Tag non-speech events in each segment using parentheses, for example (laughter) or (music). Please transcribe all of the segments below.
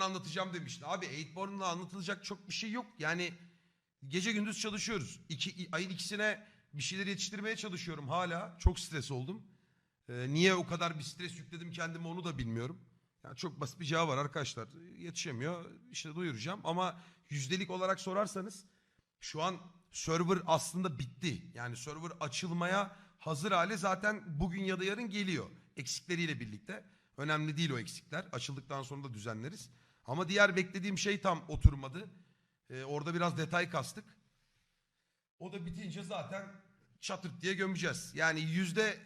Eightborn anlatacağım demiştin. Abi Eightborn'la anlatılacak çok bir şey yok. Yani gece gündüz çalışıyoruz. İki, ayın ikisine bir şeyler yetiştirmeye çalışıyorum hala. Çok stres oldum. Ee, niye o kadar bir stres yükledim kendime onu da bilmiyorum. Yani çok basit bir cevap var arkadaşlar. Yetişemiyor. İşte duyuracağım ama yüzdelik olarak sorarsanız şu an server aslında bitti. Yani server açılmaya hazır hale zaten bugün ya da yarın geliyor. Eksikleriyle birlikte. Önemli değil o eksikler. Açıldıktan sonra da düzenleriz. Ama diğer beklediğim şey tam oturmadı. Ee, orada biraz detay kastık. O da bitince zaten çatırt diye gömeceğiz. Yani yüzde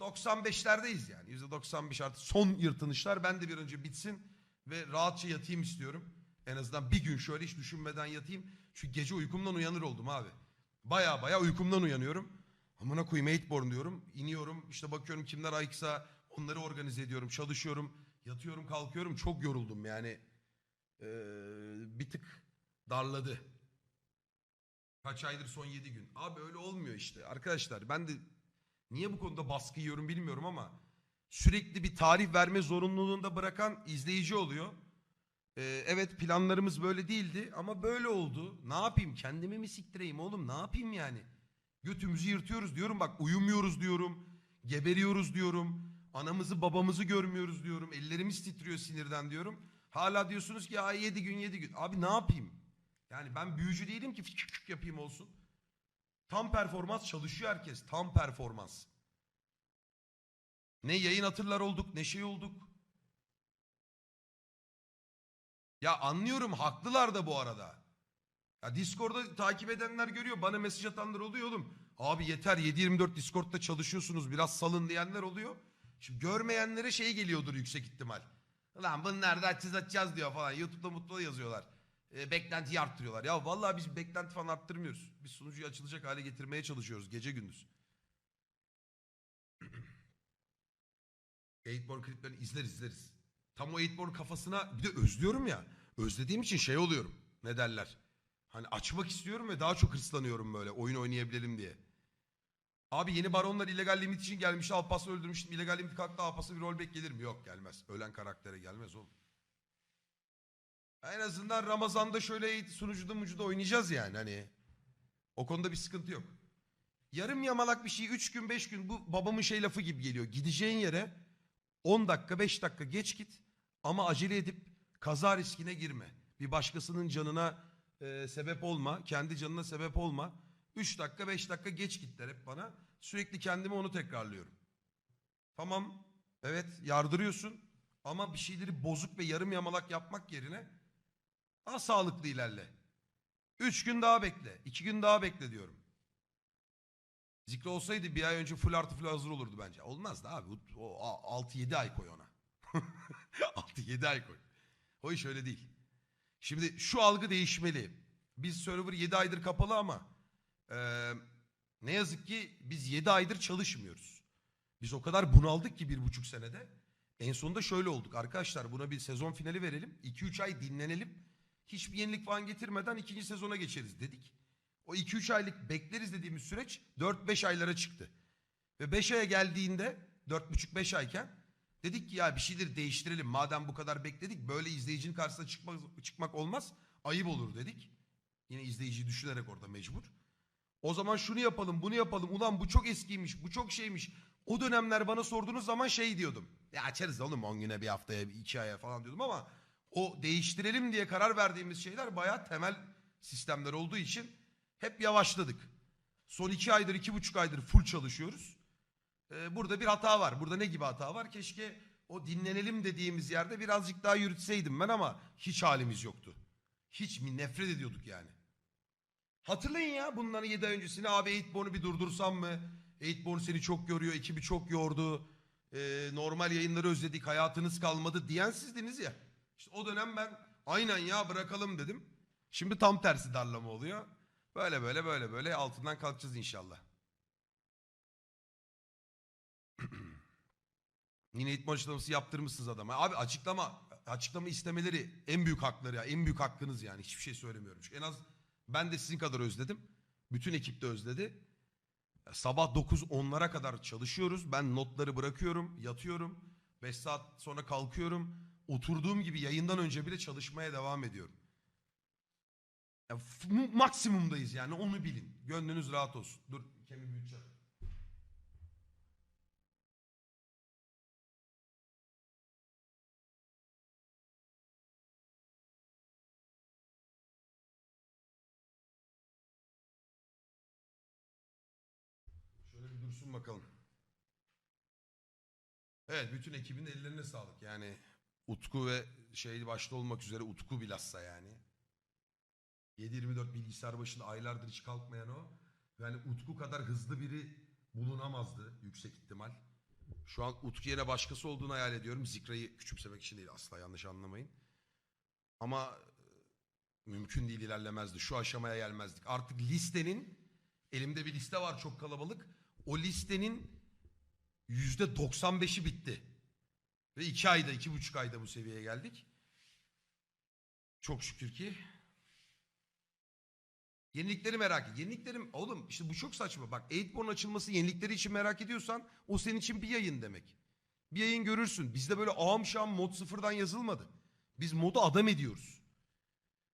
95'lerdeyiz yani. Yüzde 95 artı son yırtınışlar. Ben de bir önce bitsin ve rahatça yatayım istiyorum. En azından bir gün şöyle hiç düşünmeden yatayım. Çünkü gece uykumdan uyanır oldum abi. Baya baya uykumdan uyanıyorum. Amına koyayım Eightborn diyorum. İniyorum işte bakıyorum kimler ayıksa onları organize ediyorum. Çalışıyorum. Yatıyorum kalkıyorum. Çok yoruldum yani. Ee, bir tık darladı. Kaç aydır son 7 gün. Abi öyle olmuyor işte. Arkadaşlar ben de niye bu konuda baskı yiyorum bilmiyorum ama sürekli bir tarih verme zorunluluğunda bırakan izleyici oluyor. Ee, evet planlarımız böyle değildi ama böyle oldu. Ne yapayım? Kendimi mi siktireyim oğlum? Ne yapayım yani? Götümüzü yırtıyoruz diyorum bak uyumuyoruz diyorum. Geberiyoruz diyorum. Anamızı babamızı görmüyoruz diyorum. Ellerimiz titriyor sinirden diyorum. Hala diyorsunuz ki ay 7 gün 7 gün. Abi ne yapayım? Yani ben büyücü değilim ki fık fık yapayım olsun. Tam performans çalışıyor herkes. Tam performans. Ne yayın hatırlar olduk ne şey olduk. Ya anlıyorum haklılar da bu arada. Ya Discord'da takip edenler görüyor. Bana mesaj atanlar oluyor oğlum. Abi yeter 7-24 Discord'da çalışıyorsunuz biraz salın diyenler oluyor. Şimdi görmeyenlere şey geliyordur yüksek ihtimal. Lan bunlar da açacağız açacağız diyor falan. YouTube'da mutlu yazıyorlar. E, beklentiyi arttırıyorlar. Ya vallahi biz beklenti falan arttırmıyoruz. Biz sunucuyu açılacak hale getirmeye çalışıyoruz gece gündüz. (clears throat) Eightborn kliplerini izler izleriz. Tam o Eightborn kafasına bir de özlüyorum ya. Özlediğim için şey oluyorum. Ne derler? Hani açmak istiyorum ve daha çok hırslanıyorum böyle oyun oynayabilelim diye. Abi yeni baronlar illegal limit için gelmişti. Alpas'ı öldürmüştüm. İllegal limit kalktı. Alpas'a bir rollback gelir mi? Yok gelmez. Ölen karaktere gelmez oğlum. En azından Ramazan'da şöyle sunucuda mucuda oynayacağız yani hani. O konuda bir sıkıntı yok. Yarım yamalak bir şey 3 gün 5 gün bu babamın şey lafı gibi geliyor. Gideceğin yere 10 dakika 5 dakika geç git ama acele edip kaza riskine girme. Bir başkasının canına e, sebep olma. Kendi canına sebep olma. 3 dakika 5 dakika geç gitler hep bana. Sürekli kendime onu tekrarlıyorum. Tamam evet yardırıyorsun ama bir şeyleri bozuk ve yarım yamalak yapmak yerine daha sağlıklı ilerle. 3 gün daha bekle. 2 gün daha bekle diyorum. Zikri olsaydı bir ay önce full artı full hazır olurdu bence. Olmaz da abi. O 6-7 ay koy ona. (laughs) 6-7 ay koy. O iş öyle değil. Şimdi şu algı değişmeli. Biz server 7 aydır kapalı ama e, ne yazık ki biz 7 aydır çalışmıyoruz. Biz o kadar bunaldık ki bir buçuk senede. En sonunda şöyle olduk. Arkadaşlar buna bir sezon finali verelim. 2-3 ay dinlenelim. Hiçbir yenilik falan getirmeden ikinci sezona geçeriz dedik. O 2-3 aylık bekleriz dediğimiz süreç 4-5 aylara çıktı. Ve 5 aya geldiğinde 4,5-5 ayken dedik ki ya bir şeyleri değiştirelim. Madem bu kadar bekledik böyle izleyicinin karşısına çıkmak, çıkmak olmaz. Ayıp olur dedik. Yine izleyiciyi düşünerek orada mecbur. O zaman şunu yapalım bunu yapalım. Ulan bu çok eskiymiş bu çok şeymiş. O dönemler bana sorduğunuz zaman şey diyordum. Ya açarız oğlum 10 güne bir haftaya 2 aya falan diyordum ama o değiştirelim diye karar verdiğimiz şeyler bayağı temel sistemler olduğu için hep yavaşladık. Son iki aydır, iki buçuk aydır full çalışıyoruz. Ee, burada bir hata var. Burada ne gibi hata var? Keşke o dinlenelim dediğimiz yerde birazcık daha yürütseydim ben ama hiç halimiz yoktu. Hiç mi nefret ediyorduk yani. Hatırlayın ya bunların 7 ay öncesini abi Eightborn'u bir durdursam mı? Eightborn seni çok yoruyor, ekibi çok yordu. Ee, normal yayınları özledik, hayatınız kalmadı diyen sizdiniz ya. İşte o dönem ben aynen ya bırakalım dedim. Şimdi tam tersi darlama oluyor. Böyle böyle böyle böyle altından kalkacağız inşallah. (clears throat) Yine itme açıklaması yaptırmışsınız adama. Abi açıklama açıklama istemeleri en büyük hakları ya. En büyük hakkınız yani. Hiçbir şey söylemiyorum. Çünkü en az ben de sizin kadar özledim. Bütün ekip de özledi. Sabah 9-10'lara kadar çalışıyoruz. Ben notları bırakıyorum, yatıyorum. 5 saat sonra kalkıyorum. oturduğum gibi yayından önce bile çalışmaya devam ediyorum. Ya, maksimumdayız yani onu bilin. Gönlünüz rahat olsun. Dur kemiği büyüteceğim. Dursun bakalım. Evet bütün ekibin ellerine sağlık. Yani Utku ve şey başta olmak üzere Utku bilhassa yani. 7-24 bilgisayar başında aylardır hiç kalkmayan o. Yani Utku kadar hızlı biri bulunamazdı yüksek ihtimal. Şu an Utku yerine başkası olduğunu hayal ediyorum. Zikra'yı küçümsemek için değil asla yanlış anlamayın. Ama e, mümkün değil ilerlemezdi. Şu aşamaya gelmezdik. Artık listenin elimde bir liste var çok kalabalık. O listenin yüzde 95'i bitti. Ve iki ayda, iki buçuk ayda bu seviyeye geldik. Çok şükür ki. Yenilikleri merak et. Yeniliklerim oğlum işte bu çok saçma. Bak 8born açılması yenilikleri için merak ediyorsan o senin için bir yayın demek. Bir yayın görürsün. Bizde böyle ağam şam mod sıfırdan yazılmadı. Biz modu adam ediyoruz.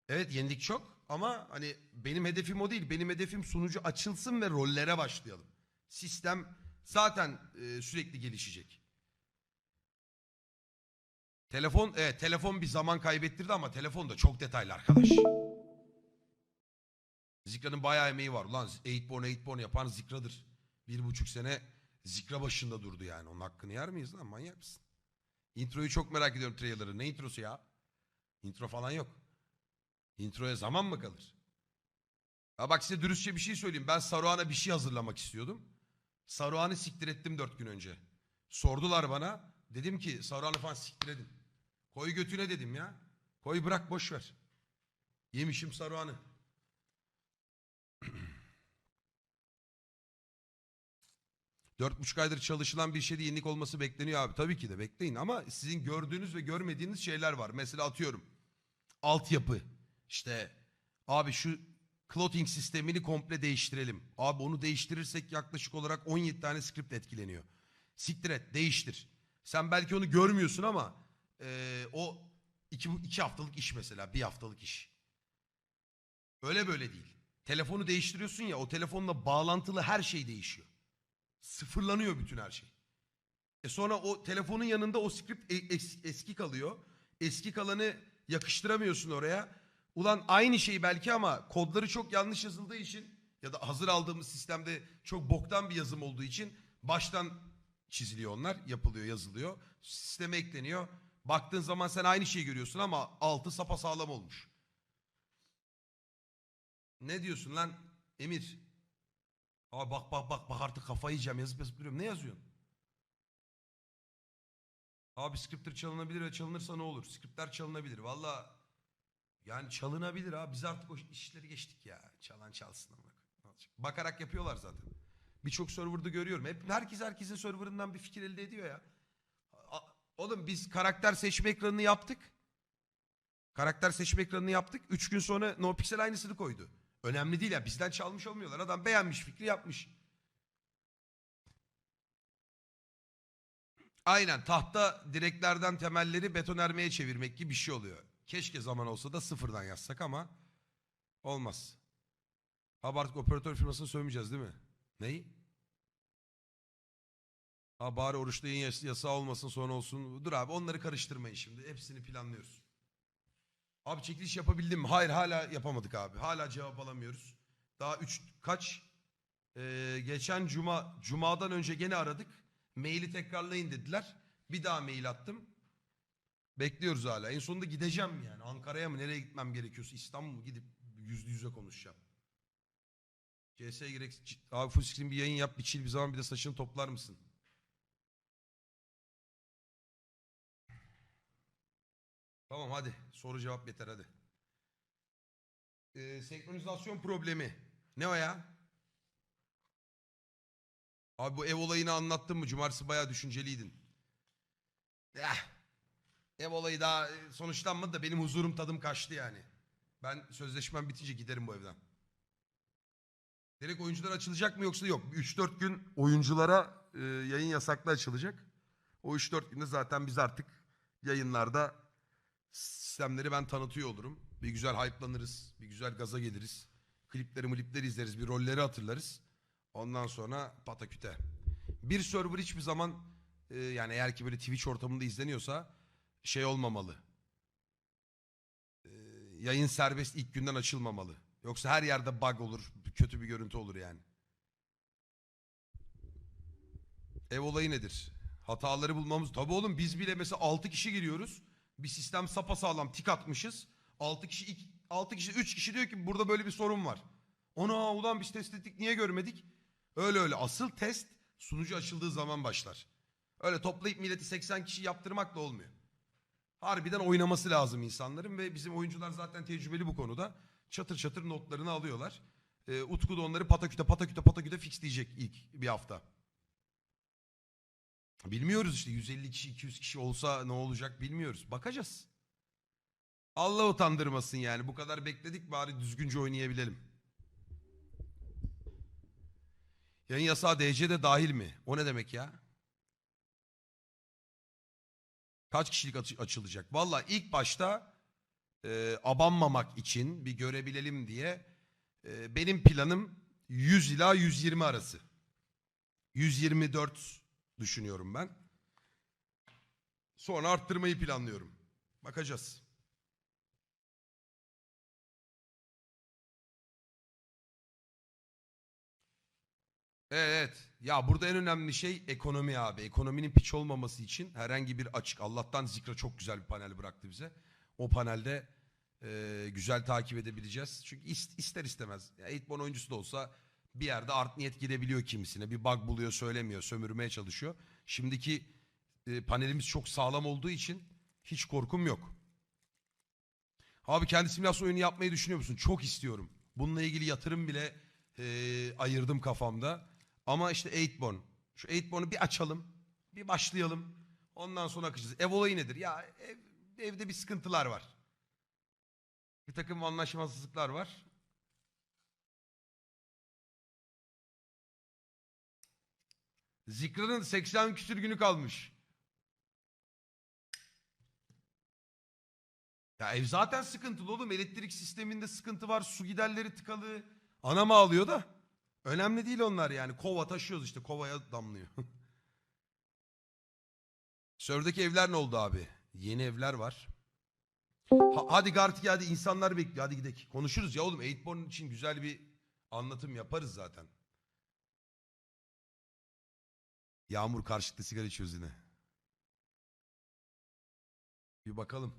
Evet yenilik çok ama hani benim hedefim o değil. Benim hedefim sunucu açılsın ve rollere başlayalım. Sistem zaten e, sürekli gelişecek. Telefon evet telefon bir zaman kaybettirdi ama telefon da çok detaylı arkadaş. Zikra'nın bayağı emeği var. Ulan 8born 8born yapan Zikra'dır. Bir buçuk sene Zikra başında durdu yani. Onun hakkını yer miyiz lan manyak mısın? Introyu çok merak ediyorum trailer'ı. Ne introsu ya? Intro falan yok. Introya zaman mı kalır? Ya bak size dürüstçe bir şey söyleyeyim. Ben Saruhan'a bir şey hazırlamak istiyordum. Saruhan'ı siktir ettim dört gün önce. Sordular bana. Dedim ki Saruhan'ı falan siktir edin. Koy götüne dedim ya. Koy bırak boş ver. Yemişim Saruhan'ı. (clears throat) Dört buçuk aydır çalışılan bir şeyde yenilik olması bekleniyor abi. Tabii ki de bekleyin ama sizin gördüğünüz ve görmediğiniz şeyler var. Mesela atıyorum altyapı. İşte abi şu clothing sistemini komple değiştirelim. Abi onu değiştirirsek yaklaşık olarak 17 tane script etkileniyor. Siktir et değiştir. Sen belki onu görmüyorsun ama eee, o iki, iki haftalık iş mesela bir haftalık iş. Öyle böyle değil. Telefonu değiştiriyorsun ya o telefonla bağlantılı her şey değişiyor. Sıfırlanıyor bütün her şey. E sonra o telefonun yanında o script e- es- eski kalıyor. Eski kalanı yakıştıramıyorsun oraya. Ulan aynı şey belki ama kodları çok yanlış yazıldığı için ya da hazır aldığımız sistemde çok boktan bir yazım olduğu için baştan çiziliyor onlar, yapılıyor, yazılıyor. Sisteme ekleniyor. Baktığın zaman sen aynı şeyi görüyorsun ama altı sapasağlam olmuş. Ne diyorsun lan Emir? Aa bak bak bak bak artık kafayı yiyeceğim yazıp yazıp duruyorum. Ne yazıyorsun? Abi scripter çalınabilir ve çalınırsa ne olur? Scriptler çalınabilir. Valla yani çalınabilir abi. Biz artık o işleri geçtik ya. Çalan çalsın ama. Bakarak yapıyorlar zaten. Birçok serverda görüyorum. Hep herkes herkesin serverından bir fikir elde ediyor ya. Oğlum biz karakter seçme ekranını yaptık. Karakter seçme ekranını yaptık. Üç gün sonra NoPixel aynısını koydu. Önemli değil ya. Bizden çalmış olmuyorlar. Adam beğenmiş fikri yapmış. Aynen tahta direklerden temelleri betonarmeye çevirmek gibi bir şey oluyor. Keşke zaman olsa da sıfırdan yazsak ama olmaz. Abi artık operatör firmasını sövmeyeceğiz değil mi? Neyi? Ha bari oruçlu yayın yas- yasağı olmasın sonra olsun. Dur abi onları karıştırmayın şimdi. Hepsini planlıyoruz. Abi çekiliş yapabildim mi? Hayır hala yapamadık abi. Hala cevap alamıyoruz. Daha üç kaç? Ee, geçen cuma, cumadan önce gene aradık. Maili tekrarlayın dediler. Bir daha mail attım. Bekliyoruz hala. En sonunda gideceğim yani. Ankara'ya mı nereye gitmem gerekiyorsa İstanbul mu gidip yüzde yüze konuşacağım. CS'ye gerek... Abi full screen bir yayın yap bir chill bir zaman bir de saçını toplar mısın? Tamam hadi. Soru cevap yeter hadi. Ee, senkronizasyon problemi. Ne o ya? Abi bu ev olayını anlattın mı? Cumartesi bayağı düşünceliydin. Ya. Ev olayı daha e, sonuçlanmadı da benim huzurum tadım kaçtı yani. Ben sözleşmem bitince giderim bu evden. Direkt oyuncular açılacak mı yoksa yok. 3-4 gün oyunculara e, yayın yasaklı açılacak. O 3-4 günde zaten biz artık yayınlarda sistemleri ben tanıtıyor olurum. Bir güzel hype'lanırız. Bir güzel gaza geliriz. Klipleri mulipleri izleriz. Bir rolleri hatırlarız. Ondan sonra pataküte. Bir server hiçbir zaman e, yani eğer ki böyle Twitch ortamında izleniyorsa şey olmamalı. E, yayın serbest ilk günden açılmamalı. Yoksa her yerde bug olur. Kötü bir görüntü olur yani. Ev olayı nedir? Hataları bulmamız. Tabii oğlum biz bile mesela 6 kişi giriyoruz. Bir sistem sapasağlam tik atmışız. 6 kişi 6 kişi 3 kişi diyor ki burada böyle bir sorun var. Ona ulan biz test ettik niye görmedik? Öyle öyle. Asıl test sunucu açıldığı zaman başlar. Öyle toplayıp milleti 80 kişi yaptırmakla olmuyor. Harbiden oynaması lazım insanların ve bizim oyuncular zaten tecrübeli bu konuda. Çatır çatır notlarını alıyorlar. Ee, Utku da onları pataküte pataküte pataküte fixleyecek ilk bir hafta. Bilmiyoruz işte 150 kişi 200 kişi olsa ne olacak bilmiyoruz. Bakacağız. Allah utandırmasın yani bu kadar bekledik bari düzgünce oynayabilelim. Yayın yasağı DC'de dahil mi? O ne demek ya? Kaç kişilik açı- açılacak? Valla ilk başta e, abanmamak için bir görebilelim diye e, benim planım 100 ila 120 arası. 124 düşünüyorum ben. Sonra arttırmayı planlıyorum. Bakacağız. Evet. Ya burada en önemli şey ekonomi abi. Ekonominin piç olmaması için herhangi bir açık. Allah'tan Zikra çok güzel bir panel bıraktı bize. O panelde e, güzel takip edebileceğiz. Çünkü is- ister istemez. Ya, oyuncusu da olsa bir yerde art niyet girebiliyor kimisine. Bir bug buluyor söylemiyor. Sömürmeye çalışıyor. Şimdiki e, panelimiz çok sağlam olduğu için hiç korkum yok. Abi kendi simülasyon oyunu yapmayı düşünüyor musun? Çok istiyorum. Bununla ilgili yatırım bile e, ayırdım kafamda. Ama işte Eightborn. Şu Eightborn'u bir açalım. Bir başlayalım. Ondan sonra akacağız. Ev olayı nedir? Ya ev, evde bir sıkıntılar var. Bir takım anlaşmazlıklar var. Zikra'nın 80 küsür günü kalmış. Ya ev zaten sıkıntılı oğlum. Elektrik sisteminde sıkıntı var. Su giderleri tıkalı. Anam ağlıyor da. Önemli değil onlar yani. Kova taşıyoruz işte. Kovaya damlıyor. (laughs) Server'daki evler ne oldu abi? Yeni evler var. Ha- hadi Gartik hadi insanlar bekliyor. Hadi gidelim. Konuşuruz ya oğlum. Eightborn için güzel bir anlatım yaparız zaten. Yağmur karşılıklı sigara içiyoruz yine. Bir bakalım.